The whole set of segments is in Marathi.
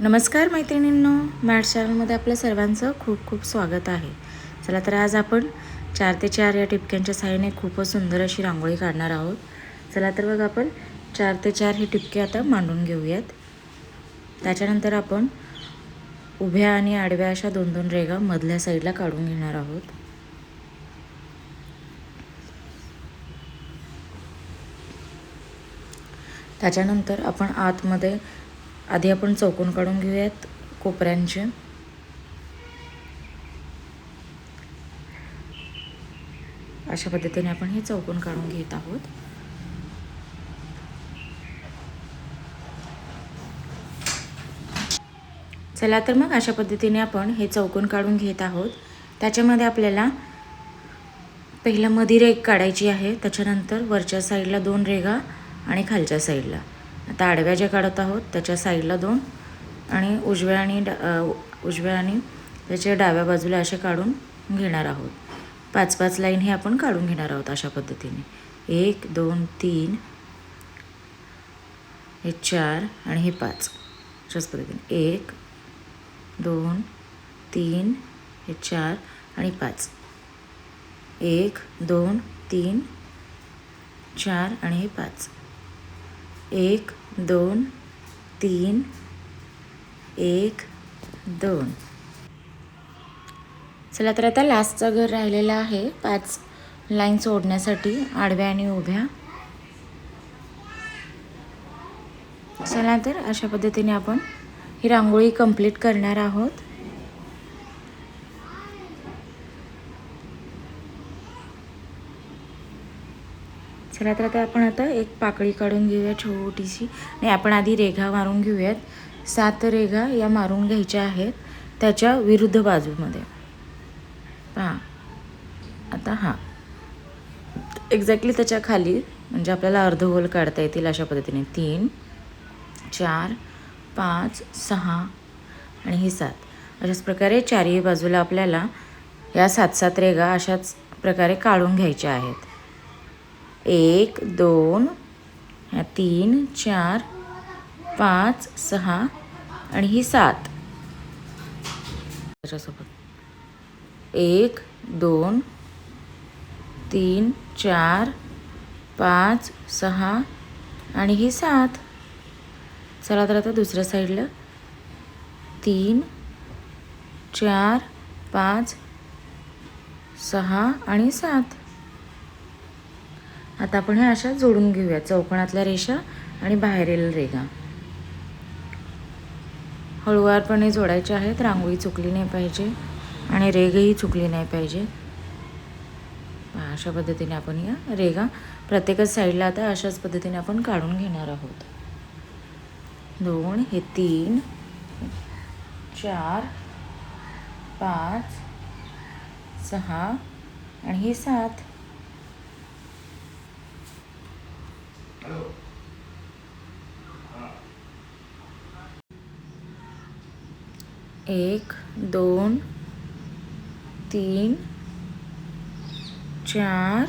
नमस्कार मैत्रिणींनो मॅट चॅनलमध्ये आपल्या सर्वांचं खूप खूप स्वागत आहे. चला तर आज आपण चार ते चार या टिपक्यांच्या साहाय्याने खूपच सुंदर अशी रांगोळी काढणार आहोत. चला तर बघ आपण चार ते चार हे टिपके आता मांडून घेऊयात. त्याच्यानंतर आपण उभ्या आणि आडव्या अशा दोन दोन रेगा मधल्या साईडला काढून घेणार आहोत. त्याच्यानंतर आपण आतमध्ये आधी आपण चौकोन काढून घेऊयात कोपऱ्यांचे. अशा पद्धतीने आपण हे चौकोन काढून घेत आहोत. चला तर मग अशा पद्धतीने आपण हे चौकोन काढून घेत आहोत. त्याच्यामध्ये आपल्याला पहिलं मधी रेग काढायची आहे. त्याच्यानंतर वरच्या साईडला दोन रेगा आणि खालच्या साईडला. आता आडव्या ज्या काढत आहोत त्याच्या साईडला दोन आणि उजव्या आणि डा उजव्या आणि त्याच्या डाव्या बाजूला असे काढून घेणार आहोत. पाच पाच लाईन हे आपण काढून घेणार आहोत अशा पद्धतीने. एक दोन तीन हे चार आणि हे पाच. अशाच पद्धतीने. एक दोन तीन हे चार आणि पाच. एक दोन तीन चार आणि हे पाच. एक दोन तीन एक दोन. चला तर आता लास्टचं घर राहिलेलं आहे. पाच लाईन सोडण्यासाठी आडव्या आणि उभ्या. चला तर अशा पद्धतीने आपण ही रांगोळी कंप्लीट करणार आहोत. चला तर आता आपण आता एक पाकळी काढून घेऊया छोटीशी. आणि आपण आधी रेघा मारून घेऊयात. सात रेघा या मारून घ्यायच्या आहेत. त्याच्या विरुद्ध बाजूमध्ये. पहा. आता हां. एक्झॅक्टली त्याच्याखाली म्हणजे आपल्याला अर्धगोल काढता येतील अशा पद्धतीने. तीन चार पाच सहा आणि ही सात. अशाच प्रकारे चारही बाजूला आपल्याला या सात सात रेगा अशाच प्रकारे काढून घ्यायच्या आहेत. एक दोन ह्या तीन चार पाच सहा आणि ही सात. त्याच्यासोबत. एक दोन तीन चार पाच सहा आणि ही सात. चला तर आता दुसऱ्या साईडला. तीन चार पाच सहा आणि सात. आता आपण ह्या अशा जोडून घेऊया. चौकोनातल्या रेषा आणि बाहेरील रेगा हळुवारपणे जोडायचे आहेत. रांगोळी चुकली नाही पाहिजे आणि रेगही चुकली नाही पाहिजे. अशा पद्धतीने आपण या रेगा प्रत्येकच साईडला आता अशाच पद्धतीने आपण काढून घेणार आहोत. दोन हे तीन चार पाच सहा आणि हे सात. एक दोन तीन चार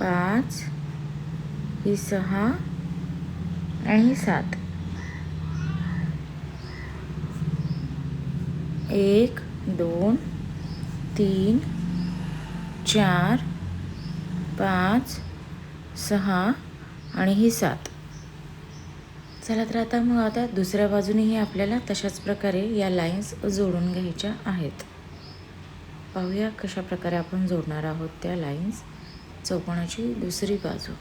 पाच ही सहा आणि सात. एक दोन तीन चार पाच सहा आणि ही सात. चला तर आता मग आता दुसऱ्या बाजूनेही आपल्याला तशाच प्रकारे या लाईन्स जोडून घ्यायच्या आहेत. पाहूया कशा प्रकारे आपण जोडणार आहोत त्या लाईन्स चौकोनाची दुसरी बाजू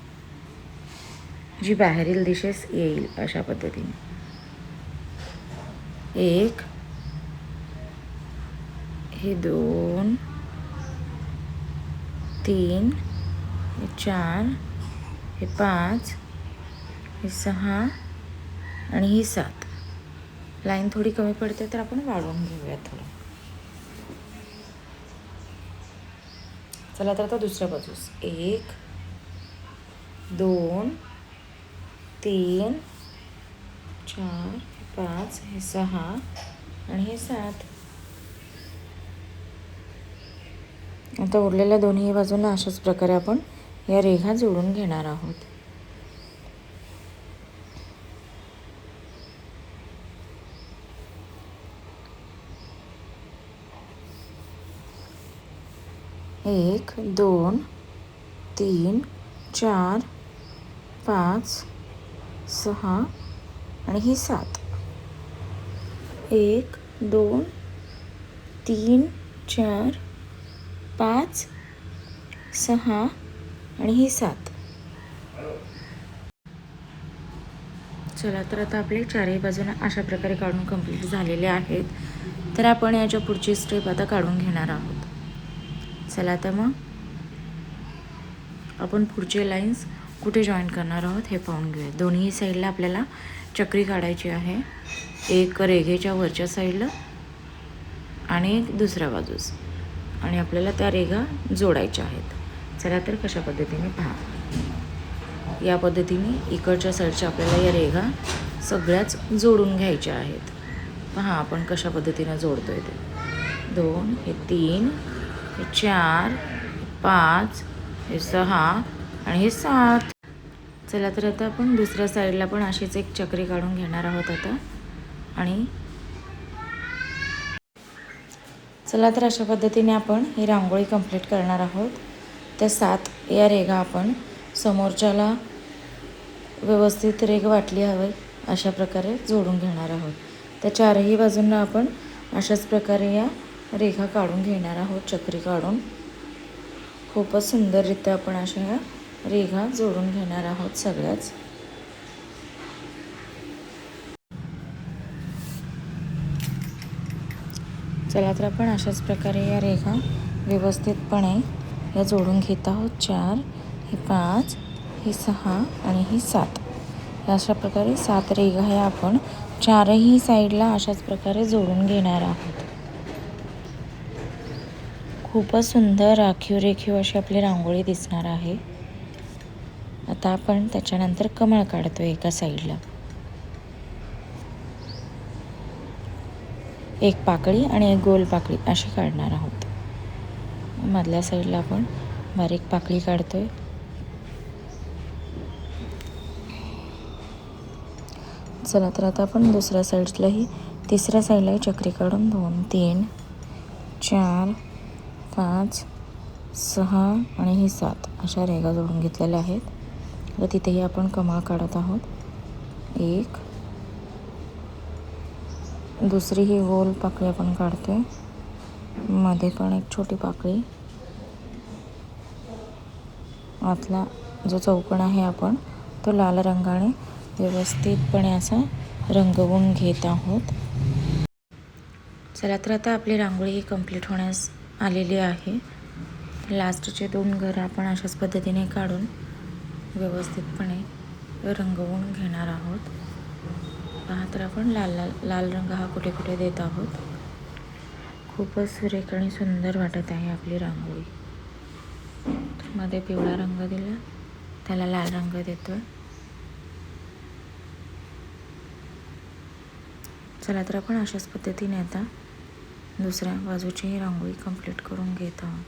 जी बाहेरील दिशेस येईल अशा पद्धतीने. एक हे दोन तीन हे चार हे पाच हे सहा आणि ही सात. लाईन थोडी कमी पडते तर आपण वाढवून घेऊया थोडं. चला तर आता दुसऱ्या बाजूस. एक दोन तीन चार पाच हे सहा आणि हे सात. आता उरलेल्या दोन्ही बाजूंना अशाच प्रकारे आपण या रेघा जोडून घेणार आहोत. एक दोन तीन चार पाच सहा आणि ही सात. एक दोन तीन चार पाच सहा आणि ही सात. चला तर आता आपले चारही बाजूने अशा प्रकारे काढून कंप्लीट झालेले आहेत. तर आपण याच्या पुढची स्टेप आता काढून घेणार आहोत. चला तर मग आपण पुढचे लाईन्स कुठे जॉईन करणार आहोत हे पाहून घेऊया. दोन्ही साईडला आपल्याला चक्री काढायची आहे. एक रेघेच्या वरच्या साईडला आणि एक दुसऱ्या बाजूस. आणि आपल्याला त्या रेघा जोडायच्या आहेत. चला तर कशा पद्धतीने पहा. या पद्धतीने इकडच्या साईडच्या आपल्याला या रेघा सगळ्याच जोडून घ्यायच्या आहेत. पहा आपण कशा पद्धतीनं आहे ते. दोन हे तीन हे चार हे पाच हे सहा आणि हे सात. चला तर आता आपण दुसऱ्या साईडला पण अशीच एक चक्री काढून घेणार आहोत आता. आणि चला तर अशा पद्धतीने आपण ही रांगोळी कंप्लीट करणार आहोत. त्या सात या रेघा आपण समोरच्याला व्यवस्थित रेघ वाटली हवी अशा प्रकारे जोडून घेणार आहोत. त्या चारही बाजूंना आपण अशाच प्रकारे या रेखा काढून घेणार आहोत चक्री काढून. खूपच सुंदररित्या आपण अशा ह्या रेघा जोडून घेणार आहोत सगळ्याच. चला तर आपण अशाच प्रकारे या रेखा व्यवस्थितपणे या जोडून घेत आहोत. चार हे पाच ही सहा आणि ही सात. अशा प्रकारे सात रेघा ह्या आपण. चारही साईडला अशाच प्रकारे जोडून घेणार आहोत. खूपच सुंदर राखीव रेखीव अशी आपली रांगोळी दिसणार आहे. आता आपण त्याच्यानंतर कमळ काढतो एका साईडला. एक पाकळी आणि एक गोल पाकळी अशी काढणार आहोत. मधल्या साईडला आपण बारीक पाकळी काढतो आहे चला तर आता आपण दुसऱ्या साईडलाही तिसऱ्या साईडलाही चक्री काढून दोन तीन चार पाच सहा आणि ही सात अशा रेगा जोडून घेतलेल्या आहेत. व तिथेही आपण कमाळ काढत आहोत. एक. दुसरी ही गोल पाकळी आपण काढतो आहे मध्ये पण एक छोटी पाकळी. आतला जो चौकण आहे आपण तो लाल रंगाने व्यवस्थितपणे असा रंगवून घेत आहोत. चला तर आता आपली रांगोळी ही कंप्लीट होण्यास आलेली आहे. लास्टचे दोन घरं आपण अशाच पद्धतीने काढून व्यवस्थितपणे रंगवून घेणार आहोत. पहा तर आपण लाल लाल लाल रंग हा कुठे कुठे देत आहोत. खूपच सुरेख आणि सुंदर वाटत आहे आपली रांगोळी. मध्ये पिवळा रंग दिला. त्याला लाल रंग देतोय. चला तर आपण अशाच पद्धतीने आता दुसऱ्या बाजूची रांगोळी कंप्लीट करून घेत आहोत.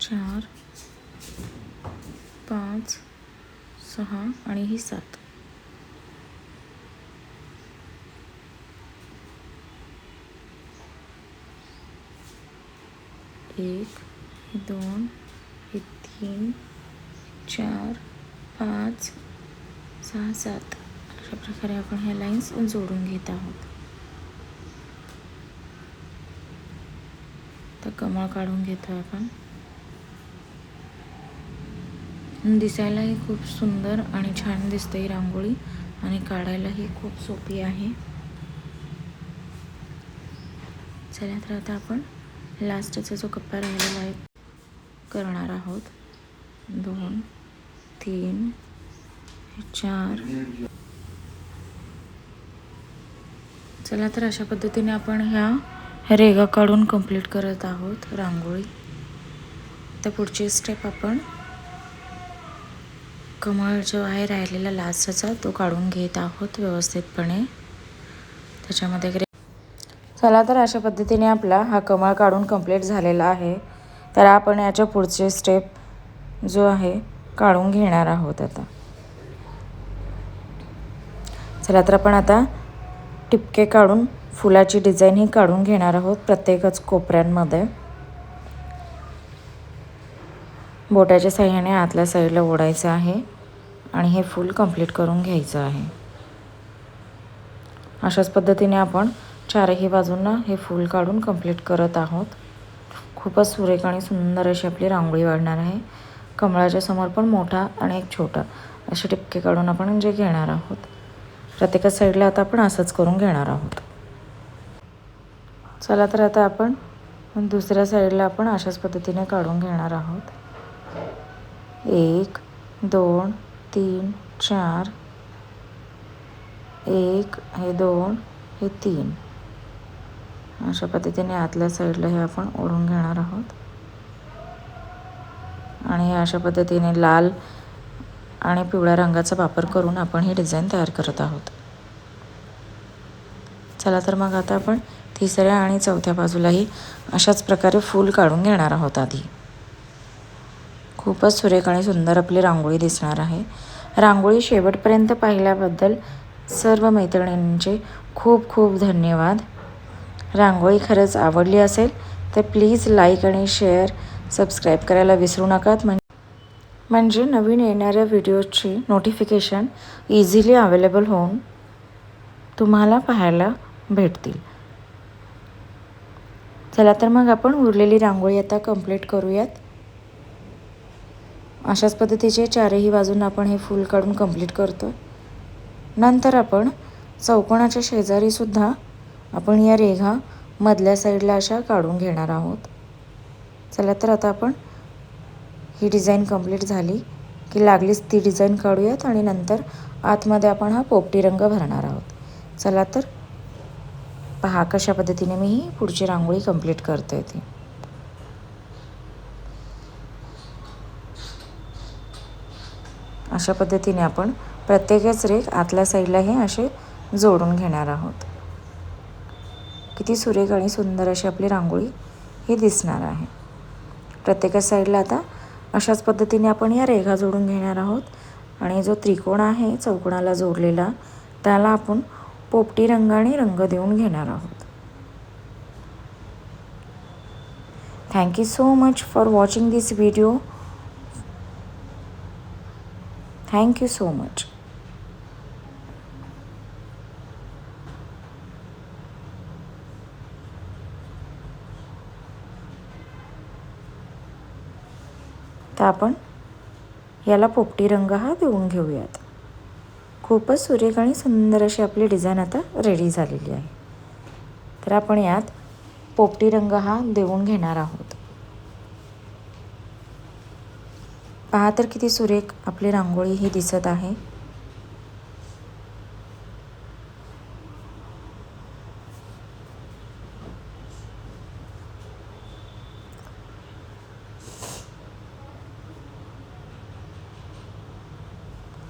चार पाच सहा आणि ही सात. एक हे दोन हे तीन चार पाच सहा सात. अशा प्रकारे आपण ह्या लाईन्स जोडून घेत आहोत. तर कमळ काढून घेतो आपण. दिसायलाही खूप सुंदर आणि छान दिसते ही रांगोळी आणि काढायलाही खूप सोपी आहे. चला तर आता आपण लास्टचा जो कप्पा राहिलेला आहे करणार आहोत. दोन तीन चार. चला तर अशा पद्धतीने आपण ह्या रेगा काढून कंप्लीट करत आहोत रांगोळी. तर पुढची स्टेप आपण कमळ जो आहे राहिलेला लास्टचा तो काढून घेत आहोत व्यवस्थितपणे. त्याच्यामध्ये चला तर अशा पद्धतीने आपला हा कमळ काढून कंप्लीट झालेला आहे. तर आपण याच्या पुढचे स्टेप जो आहे काढून घेणार आहोत आता. चला तर आपण आता टिपके काढून फुलाची डिझाईन ही काढून घेणार आहोत प्रत्येकच कोपऱ्यांमध्ये. बोटाच्या साह्याने आतल्या साईडला ओढायचं आहे आणि हे फूल कंप्लीट करून घ्यायचं आहे. अशाच पद्धतीने आपण चारही बाजूंना हे फूल काढून कंप्लीट करत आहोत. खूपच सुरेख आणि सुंदर अशी आपली रांगोळी वाढणार आहे. कमळाच्या समोर पण मोठा आणि एक छोटा असे टिपके काढून आपण जे घेणार आहोत. प्रत्येका साईडला आता आपण असंच करून घेणार आहोत. चला तर आता आपण दुसऱ्या साईडला आपण अशाच पद्धतीने काढून घेणार आहोत. एक दोन तीन चार. एक हे दोन हे तीन. अशा पद्धतीने आतल्या साईडला हे आपण ओढून घेणार आहोत. आणि हे अशा पद्धतीने लाल आणि पिवळ्या रंगाचा वापर करून आपण ही डिझाईन तयार करत आहोत. चला तर मग आता आपण तिसऱ्या आणि चौथ्या बाजूलाही अशाच प्रकारे फूल काढून घेणार आहोत आधी. खूपच सुरेख आणि सुंदर आपली रांगोळी दिसणार आहे. रांगोळी शेवटपर्यंत पाहिल्याबद्दल सर्व मैत्रिणींचे खूप खूप धन्यवाद. रांगोळी खरंच आवडली असेल तर प्लीज लाईक आणि शेअर सबस्क्राईब करायला विसरू नकात म्हण म्हणजे नवीन येणाऱ्या व्हिडिओजची नोटिफिकेशन इझिली अवेलेबल होऊन तुम्हाला पाहायला भेटतील. चला तर मग आपण उरलेली रांगोळी आता कंप्लीट करूयात. अशाच पद्धतीचे चारही बाजूंना आपण हे फूल काढून कंप्लीट करतो नंतर आपण चौकोनाच्या शेजारीसुद्धा आपण या रेघा मधल्या साईडला अशा काढून घेणार आहोत. चला तर आता आपण ही डिझाईन कंप्लीट झाली की लागलीच ती डिझाईन काढूयात आणि नंतर आतमध्ये आपण हा पोपटी रंग भरणार आहोत. चला तर पहा कशा पद्धतीने मी ही पुढची रांगोळी कंप्लीट करते ती. अशा पद्धतीने आपण प्रत्येकच रेख आतल्या साईडला हे असे जोडून घेणार आहोत. किती सुरेख आणि सुंदर अशी आपली रांगोळी ही दिसणार आहे. प्रत्येका साईडला आता अशाच पद्धतीने आपण या रेघा जोडून घेणार आहोत आणि जो त्रिकोण आहे चौकोणाला जोडलेला त्याला आपण पोपटी रंगाने रंग देऊन घेणार आहोत. Thank you so much for watching this video thank you so much तर आपण याला पोपटी रंग हा देऊन घेऊयात. खूपच सुरेख आणि सुंदर अशी आपली डिझाईन आता रेडी झालेली आहे. तर आपण यात पोपटी रंग हा देऊन घेणार आहोत. पहा तर किती सुरेख आपली रांगोळी ही दिसत आहे.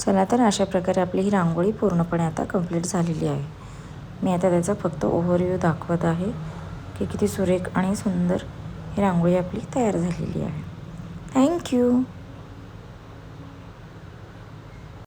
चला तर अशा प्रकारे आपली ही रांगोळी पूर्णपणे आता कंप्लीट झालेली आहे. मी आता त्याचा फक्त ओव्हरव्ह्यू दाखवत आहे की किती सुरेख आणि सुंदर ही रांगोळी आपली तयार झालेली आहे. थँक्यू